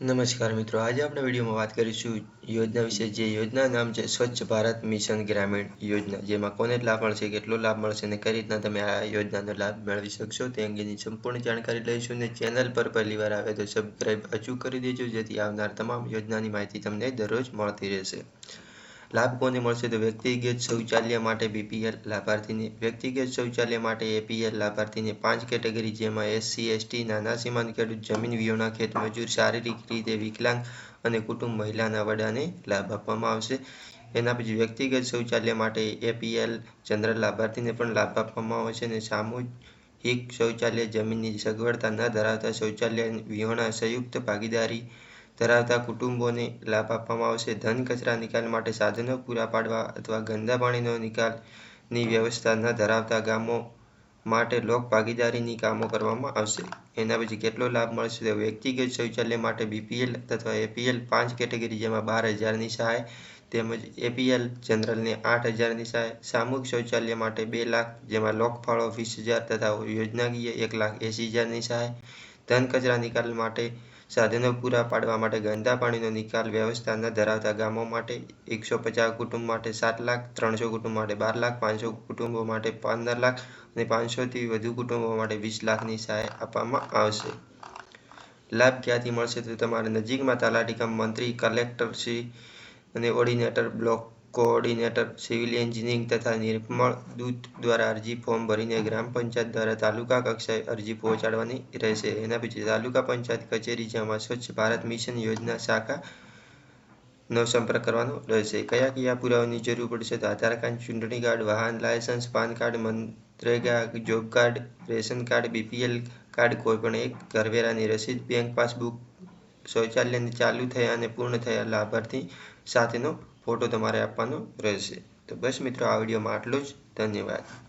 નમસ્કાર મિત્રો, આજે આપણે વિડીયોમાં વાત કરીશું યોજના વિશે. જે યોજના નામ છે સ્વચ્છ ભારત મિશન ગ્રામીણ યોજના. જેમાં કોને લાભ મળશે, કેટલો લાભ મળશે અને કઈ રીતના તમે આ યોજનાનો લાભ મેળવી શકશો તે અંગેની સંપૂર્ણ જાણકારી લઈશું અને ચેનલ પર પહેલીવાર આવે તો સબસ્ક્રાઈબ અચૂક કરી દેજો, જેથી આવનાર તમામ યોજનાની માહિતી તમને દરરોજ મળતી રહેશે. લાભ મળશે તો વ્યક્તિગત શૌચાલય માટે બીપીએલ લાભાર્થીને, વ્યક્તિગત શૌચાલય માટે એપીએલ લાભાર્થીને પાંચ કેટેગરી જેમાં એસસી, એસટી, નાના સીમાંત ખેડૂત, જમીન વિહોણા ખેતમજૂર શારીરિક રીતે વિકલાંગ અને કુટુંબ મહિલાના વડાને લાભ આપવામાં આવશે. એના પછી વ્યક્તિગત શૌચાલય માટે એપીએલ જનરલ લાભાર્થીને પણ લાભ આપવામાં આવશે અને સામૂહિક શૌચાલય જમીનની સગવડતા ન ધરાવતા શૌચાલય વિહોણા સંયુક્ત ભાગીદારી ધરાવતા કુટુંબોને લાભ આપવામાં આવશે. ધન કચરા નિકાલ માટે સાધનો પૂરા પાડવા અથવા ગંદા પાણીનો નિકાલની વ્યવસ્થા ન ધરાવતા ગામો માટે લોક ભાગીદારીની કામો કરવામાં આવશે. એના પછી કેટલો લાભ મળશે તો વ્યક્તિગત શૌચાલય માટે બીપીએલ અથવા એપીએલ પાંચ કેટેગરી જેમાં બાર હજારની સહાય તેમજ એપીએલ જનરલને આઠ હજારની સહાય, સામૂહિક શૌચાલય માટે બે લાખ જેમાં લોકફાળો વીસ હજાર તથા યોજનાકીય એક લાખ એંસી હજારની સહાય ધન કચરા નિકાલ માટે, સાધનો પૂરા પાડવા માટે, ગંદા પાણીનો નિકાલ વ્યવસ્થા ન ધરાવતા ગામો માટે, એકસો પચાસ કુટુંબ માટે, સાત લાખ ત્રણસો કુટુંબ માટે, બાર લાખ પાંચસો કુટુંબો માટે, પંદર લાખ અને પાંચસોથી વધુ કુટુંબો માટે વીસ લાખની સહાય આપવામાં આવશે. લાભ ક્યાંથી મળશે તો તમારે નજીકમાં તલાટી કમ મંત્રી, કલેક્ટર શ્રી અને coordinator block coordinator civil engineering તથા નિર્મળ દૂત દ્વારા અરજી ફોર્મ ભરીને ગ્રામ પંચાયત દ્વારા તાલુકા કક્ષાએ અરજી પહોંચાડવાની રહેશે. એના પછી તાલુકા પંચાયત કચેરી જેમાં સ્વચ્છ ભારત મિશન યોજના શાખા નો સંપર્ક કરવાનો રહેશે. કયા કયા પુરાવાની જરૂર પડશે? તો આધાર કાર્ડ, ચૂંટણી કાર્ડ, વાહન licence, PAN card, MNREGA, job card, ration card, BPL card કોઈપણ એક ઘરવેરાની રસીદ, બેંક પાસબુક, શૌચાલયને ચાલુ થયા અને પૂર્ણ થયા લાભાર્થી સાથેનો ફોટો તમારે આપવાનો રહેશે. તો બસ મિત્રો આ વિડીયોમાં આટલું જ. ધન્યવાદ.